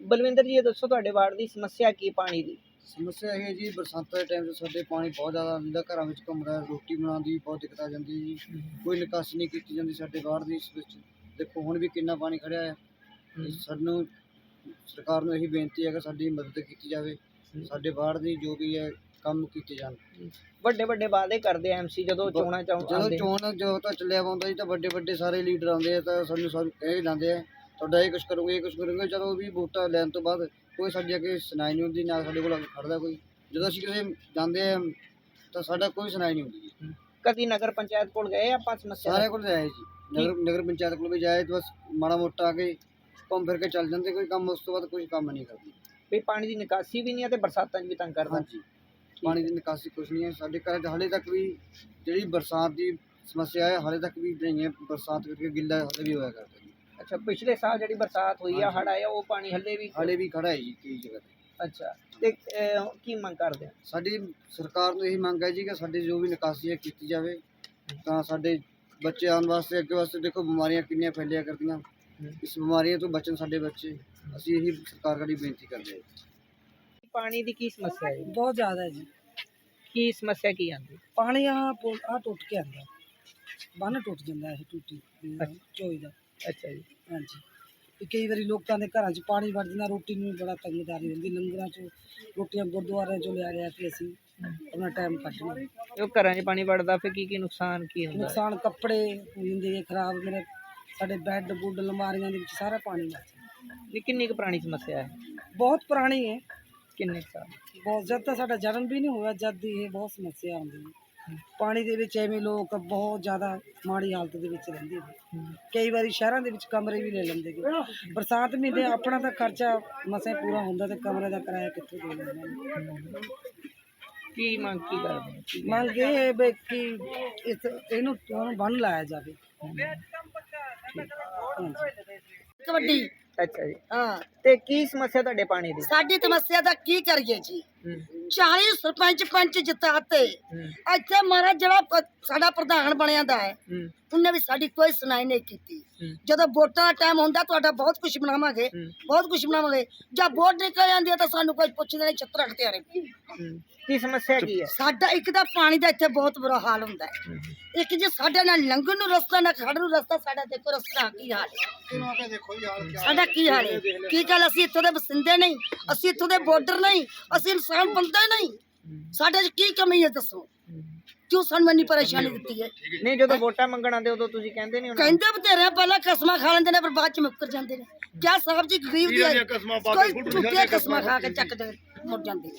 ਬਲਵਿੰਦਰ ਜੀ ਇਹ ਦੱਸੋ ਤੁਹਾਡੇ ਵਾਰਡ ਦੀ ਸਮੱਸਿਆ ਕੀ ਪਾਣੀ ਦੀ? ਸਮੱਸਿਆ ਇਹ ਹੈ ਜੀ ਬਰਸਾਤਾਂ ਦੇ ਟਾਈਮ 'ਚ ਸਾਡੇ ਪਾਣੀ ਬਹੁਤ ਜ਼ਿਆਦਾ ਆਉਂਦਾ ਘਰਾਂ ਵਿੱਚ ਘੁੰਮਦਾ ਰੋਟੀ ਬਣਾਉਣ ਦੀ ਬਹੁਤ ਦਿੱਕਤ ਆ ਜਾਂਦੀ ਜੀ। ਕੋਈ ਨਿਕਾਸੀ ਨਹੀਂ ਕੀਤੀ ਜਾਂਦੀ ਸਾਡੇ ਬਾਹਰ ਦੀ ਇਸ ਵਿੱਚ। ਦੇਖੋ ਹੁਣ ਵੀ ਕਿੰਨਾ ਪਾਣੀ ਖੜਿਆ ਹੈ। ਤੇ ਸਾਨੂੰ ਸਰਕਾਰ ਨੂੰ ਇਹੀ ਬੇਨਤੀ ਹੈ ਕਿ ਸਾਡੀ ਮਦਦ ਕੀਤੀ ਜਾਵੇ। ਸਾਡੇ ਬਾਹਰ ਦੀ ਜੋ ਵੀ ਹੈ ਕੰਮ ਕੀਤੇ ਜਾਣ। ਵੱਡੇ ਵੱਡੇ ਵਾਅਦੇ ਕਰਦੇ ਐਮਸੀ ਜਦੋਂ ਚੋਣਾਂ ਚਾਹੁੰ ਜਦੋਂ ਚੋਣ ਜਦੋਂ ਤਾਂ ਚੱਲਿਆ ਪਾਉਂਦਾ ਜੀ ਤਾਂ ਵੱਡੇ ਵੱਡੇ ਸਾਰੇ ਲੀਡਰ ਆਉਂਦੇ ਆ ਤਾਂ ਸਾਨੂੰ ਸਭ ਕਹਿ ਜਾਂਦੇ ਆ ਤੁਹਾਡਾ ਇਹ ਕੁਛ ਕਰੋਗੇ ਇਹ ਕੁਛ ਕਰੋਗੇ ਜਦੋਂ ਵੀ ਵੋਟਾਂ ਲੈਣ ਤੋਂ ਬਾਅਦ ਕੋਈ ਸਾਡੀ ਅੱਗੇ ਸੁਣਾਈ ਨਹੀਂ ਹੁੰਦੀ ਨਾ ਸਾਡੇ ਕੋਲ ਆ ਕੇ ਖੜਦਾ ਕੋਈ। ਜਦੋਂ ਅਸੀਂ ਕਿਸੇ ਜਾਂਦੇ ਆ ਤਾਂ ਸਾਡਾ ਕੋਈ ਸੁਣਾਈ ਨਹੀਂ ਹੁੰਦੀ। ਜੀ। ਕਦੀ ਨਗਰ ਪੰਚਾਇਤ ਕੋਲ ਗਏ ਆਪਾਂ ਸਮੱਸਿਆ ਸਾਰਿਆਂ ਕੋਲ ਜਾਏ ਜੀ। ਨਗਰ ਨਗਰ ਪੰਚਾਇਤ ਕੋਲ ਵੀ ਜਾਏ ਤਾਂ ਬਸ ਮਾੜਾ ਮੋਟਾ ਆ ਕੇ ਘੁੰਮ ਫਿਰ ਕੇ ਚੱਲ ਜਾਂਦੇ ਕੋਈ ਕੰਮ ਉਸ ਤੋਂ ਬਾਅਦ ਕੋਈ ਕੰਮ ਨਹੀਂ ਕਰਦੇ। ਵੀ ਪਾਣੀ ਦੀ ਨਿਕਾਸੀ ਵੀ ਨਹੀਂ ਹੈ ਤੇ ਬਰਸਾਤਾਂ 'ਚ ਵੀ ਤੰਗ ਕਰਦਾ। ਹਾਂਜੀ। ਪਾਣੀ ਦੀ ਨਿਕਾਸੀ ਕੁਛ ਨਹੀਂ ਹੈ। ਸਾਡੇ ਘਰ 'ਚ ਹਾਲੇ ਤੱਕ ਵੀ ਜਿਹੜੀ ਬਰਸਾਤ ਦੀ ਸਮੱਸਿਆ ਹੈ ਹਾਲੇ ਤੱਕ ਵੀ ਨਹੀਂ ਹੈ ਬਰਸਾਤ ਕਰਕੇ ਗਿੱਲਾ ਹਾਲੇ ਵੀ ਹੋਇਆ ਕਰਦਾ। ਜੀ ਅੱਛਾ ਪਿਛਲੇ ਸਾਲ ਜਿਹੜੀ ਬਰਸਾਤ ਹੋਈ ਆ ਹੜ ਆਇਆ ਉਹ ਪਾਣੀ ਹੱਲੇ ਵੀ ਹਾਲੇ ਵੀ ਖੜਾ ਹੈ ਜੀ ਕਈ ਜਗ੍ਹਾ ਤੇ। ਅੱਛਾ ਤੇ ਅਹ, ਕੀ ਮੰਗ ਕਰਦੇ ਆ? ਸਾਡੀ ਸਰਕਾਰ ਨੂੰ ਇਹੀ ਮੰਗ ਹੈ ਜੀ ਕਿ ਸਾਡੀ ਜੋ ਵੀ ਨਿਕਾਸੀ ਹੈ ਕੀਤੀ ਜਾਵੇ ਤਾਂ ਸਾਡੇ ਬੱਚੇ ਆਉਣ ਵਾਸਤੇ ਅੱਗੇ ਵਾਸਤੇ ਦੇਖੋ ਬਿਮਾਰੀਆਂ ਕਿੰਨੀਆਂ ਫੈਲਿਆ ਕਰਦੀਆਂ। ਇਸ ਬਿਮਾਰੀਆਂ ਤੋਂ ਬਚਣ ਸਾਡੇ ਬੱਚੇ ਅਸੀਂ ਇਹੀ ਸਰਕਾਰ ਕਰੀ ਬੇਨਤੀ ਕਰਦੇ ਹਾਂ ਪਾਣੀ ਦੀ ਕੀ ਸਮੱਸਿਆ ਹੈ? ਬਹੁਤ ਜ਼ਿਆਦਾ ਹੈ ਜੀ। ਕੀ ਸਮੱਸਿਆ ਕੀ ਆਂਦੀ ਪਾਣੀ ਆ ਆ ਟੁੱਟ ਕੇ ਆਂਦਾ ਬੰਨ ਟੁੱਟ ਜਾਂਦਾ ਇਹ ਟੂਟੀ ਚੋਈ ਦਾ। ਅੱਛਾ ਜੀ ਹਾਂਜੀ। ਤੇ ਕਈ ਵਾਰੀ ਲੋਕਾਂ ਦੇ ਘਰਾਂ 'ਚ ਪਾਣੀ ਵੜ ਜਾਂਦਾ ਰੋਟੀ ਨੂੰ ਵੀ ਬੜਾ ਤੰਗਦਾਰੀ ਹੁੰਦੀ। ਲੰਗਰਾਂ 'ਚ ਰੋਟੀਆਂ ਗੁਰਦੁਆਰਿਆਂ 'ਚੋਂ ਲਿਆ ਲਿਆ ਕੇ ਅਸੀਂ ਆਪਣਾ ਟਾਈਮ ਕੱਢਣਾ। ਉਹ ਘਰਾਂ 'ਚ ਪਾਣੀ ਵੜਦਾ ਫਿਰ ਕੀ ਕੀ ਨੁਕਸਾਨ ਕੀ ਹੁੰਦਾ? ਨੁਕਸਾਨ ਕੱਪੜੇ ਹੋ ਜਾਂਦੇ ਆ ਖਰਾਬ ਮੇਰੇ ਸਾਡੇ ਬੈੱਡ ਬੁੱਡ ਅਲਮਾਰੀਆਂ ਦੇ ਵਿੱਚ ਸਾਰਾ ਪਾਣੀ ਵੜ ਜਾਂਦਾ ਇਹ ਕਿੰਨੀ ਕੁ ਪੁਰਾਣੀ ਸਮੱਸਿਆ ਹੈ? ਬਹੁਤ ਪੁਰਾਣੀ ਹੈ। ਕਿੰਨੇ ਕੁ ਸਾਲ? ਬਹੁਤ ਜਦ ਤੱਕ ਸਾਡਾ ਜਨਮ ਵੀ ਨਹੀਂ ਹੋਇਆ ਜਦ ਦੀ ਇਹ ਬਹੁਤ ਸਮੱਸਿਆ ਆਉਂਦੀ ਹੈ। ਪਾਣੀ ਦੇ ਵਿੱਚ ਐਵੇਂ ਲੋਕ ਬਹੁਤ ਜ਼ਿਆਦਾ ਮਾੜੀ ਹਾਲਤ ਦੇ ਵਿੱਚ ਰਹਿੰਦੇ ਨੇ। ਕਈ ਵਾਰੀ ਸ਼ਹਿਰਾਂ ਦੇ ਵਿੱਚ ਕਮਰੇ ਵੀ ਲੈ ਲੈਂਦੇ ਨੇ। ਬਰਸਾਤ ਮਹੀਨੇ ਆਪਣਾ ਤਾਂ ਖਰਚਾ ਮਸੇ ਪੂਰਾ ਹੁੰਦਾ ਤੇ ਕਮਰੇ ਦਾ ਕਿਰਾਇਆ ਕਿੱਥੋਂ ਦੇ ਨੇ। ਕੀ ਮੰਗ ਕੀ ਕਰਦੇ ਮੰਗ ਇਹ ਵੀ ਕਿ ਇਸ ਇਹਨੂੰ ਉਹਨੂੰ ਬੰਨ ਲਾਇਆ ਜਾਵੇ। ਕਬੱਡੀ। ਅੱਛਾ ਜੀ। ਹਾਂ। ਤੇ ਕੀ ਸਮੱਸਿਆ ਤੁਹਾਡੇ ਪਾਣੀ ਦੀ? ਸਾਡੀ ਸਮੱਸਿਆ ਦਾ ਕੀ ਕਰੀਏ ਜੀ? 40 ਸਰਪੰਚ ਪੰਚ ਜਿਤਾਤੇ। ਇੱਥੇ ਮਹਾਰਾਜ ਜਿਹੜਾ ਪ- ਸਾਡਾ ਪ੍ਰਧਾਨ ਬਣਿਆ ਦਾ ਹੈ ਉਹਨੇ ਵੀ ਸਾਡੀ ਕੋਈ ਸੁਣਾਈ ਨਹੀਂ ਕੀਤੀ। ਜਦੋਂ ਵੋਟਾਂ ਦਾ ਟਾਈਮ ਹੁੰਦਾ ਤੁਹਾਡਾ ਬਹੁਤ ਕੁਝ ਬਣਾਵਾਂਗੇ ਬਹੁਤ ਕੁਝ ਬਣਾਵਾਂਗੇ। ਜਦ ਵੋਟ ਨਿਕਲ ਜਾਂਦੀ ਹੈ ਤਾਂ ਸਾਨੂੰ ਕੋਈ ਪੁੱਛਦੇ ਨਹੀਂ ਛੱਤਰ ਰੱਖਦੇ ਆ ਹੂੰ। ਕੀ ਸਮੱਸਿਆ ਕੀ ਹੈ? ਸਾਡਾ ਇੱਕ ਤਾਂ ਪਾਣੀ ਦਾ ਇੱਥੇ ਬਹੁਤ ਬੁਰਾ ਹਾਲ ਹੁੰਦਾ ਹੈ। ਇੱਕ ਜੇ ਸਾਡੇ ਨਾਲ ਲੰਘਣ ਨੂੰ ਰਸਤਾ ਨਾ ਖੜਨ ਨੂੰ ਰਸਤਾ ਸਾਡਾ ਦੇਖੋ ਰਸਤਾ ਕੀ ਹਾਲ ਹੈ। ਸਾਡਾ ਕੀ ਹਾਲ ਹੈ? ਕੀ ਗੱਲ ਅਸੀਂ ਇੱਥੋਂ ਦੇ ਵਸਿੰਦੇ ਨਹੀਂ ਅਸੀਂ ਇੱਥੋਂ ਦੇ ਬਾਰਡਰ ਨਹੀਂ ਅਸੀਂ ਇਨਸਾਨ ਬੰਦੇ ਨਹੀਂ। ਸਾਡੇ 'ਚ ਕੀ ਕਮੀ ਹੈ ਦੱਸੋ। ਕਿਉਂ ਸਾਨੂੰ ਇੰਨੀ ਪਰੇਸ਼ਾਨੀ ਦਿੱਤੀ ਹੈ? ਨਹੀਂ ਜਦੋਂ ਵੋਟਾਂ ਮੰਗਣ ਆਉਂਦੇ ਉਦੋਂ ਤੁਸੀਂ ਕਹਿੰਦੇ ਨਹੀਂ ਉਹਨਾਂ ਨੂੰ? ਕਹਿੰਦੇ ਬਥੇਰੇ ਪਹਿਲਾਂ ਕਸਮਾਂ ਖਾ ਲੈਂਦੇ ਨੇ ਪਰ ਬਾਅਦ ਚ ਮੁੱਕਰ ਜਾਂਦੇ ਨੇ। ਕਿਆ ਸਾਹਿਬ ਜੀ ਗਰੀਬ ਦੀ ਕੋਈ ਝੂਠੀਆਂ ਕਸਮਾਂ ਖਾ ਕੇ ਚੱਕਦੇ ਮੁੜ ਜਾਂਦੇ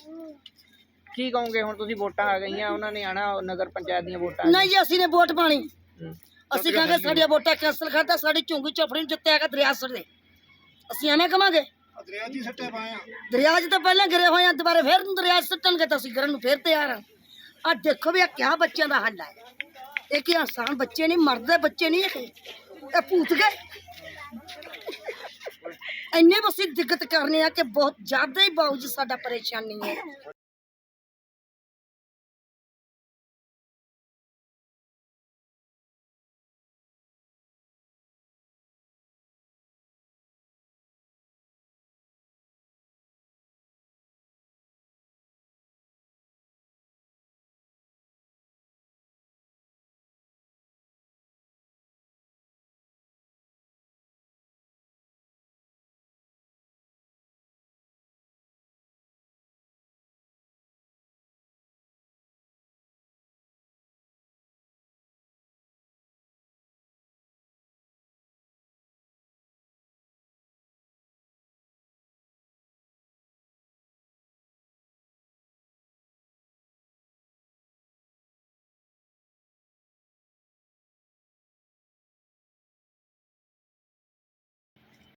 ਕੀ ਕਹੋਗੇ ਹੁਣ ਤੁਸੀਂ ਵੋਟਾਂ ਆ ਗਈਆਂ ਉਹਨਾਂ ਨੇ ਆਣਾ ਨਗਰ ਪੰਚਾਇਤ ਦੀਆਂ ਵੋਟਾਂ ਨਹੀਂ ਜੀ ਅਸੀਂ ਨੇ ਵੋਟ ਪਾਣੀ। ਹੂੰ, ਅਸੀਂ ਕਹਾਂਗੇ ਸਾਡੀਆਂ ਵੋਟਾਂ ਕੈਂਸਲ ਕਰਦਾ ਸਾਡੀ ਝੁੰਗੀ ਚੋਪੜੀ ਨੂੰ ਜਿੱਤੇ ਆਗਾ ਦਰਿਆ ਸਰ ਦੇ ਅਸੀਂ ਐਵੇਂ ਕਵਾਂਗੇ? ਦਰਿਆ 'ਚ ਸੱਟੇ ਪਾਏ ਆ ਦਰਿਆ 'ਚ ਤਾਂ ਪਹਿਲਾਂ ਗਿਰੇ ਹੋਏ ਆ, ਦੁਬਾਰਾ ਫੇਰ ਦਰਿਆ 'ਚ ਸੱਟਣਗੇ ਤਾਂ ਅਸੀਂ ਗਿਰਨ ਨੂੰ ਫੇਰ ਤਿਆਰ ਆ। ਆ ਦੇਖੋ ਵੀ ਆ ਕਿਆ ਬੱਚਿਆਂ ਦਾ ਹੱਲ ਹੈ ਇਹ ਕੀ ਆਸਾਨ ਬੱਚੇ ਨਹੀਂ, ਮਰਦੇ ਬੱਚੇ ਨਹੀਂ ਇਹ? ਇਹ ਭੂਤ ਗਏ। ਇੰਨੇ ਬਸੀ ਦਿੱਕਤ ਕਰਨੇ ਆ ਕਿ ਬਹੁਤ ਜ਼ਿਆਦਾ ਹੀ ਬਾਊ ਜੀ ਸਾਡਾ ਪਰੇਸ਼ਾਨੀ ਹੈ।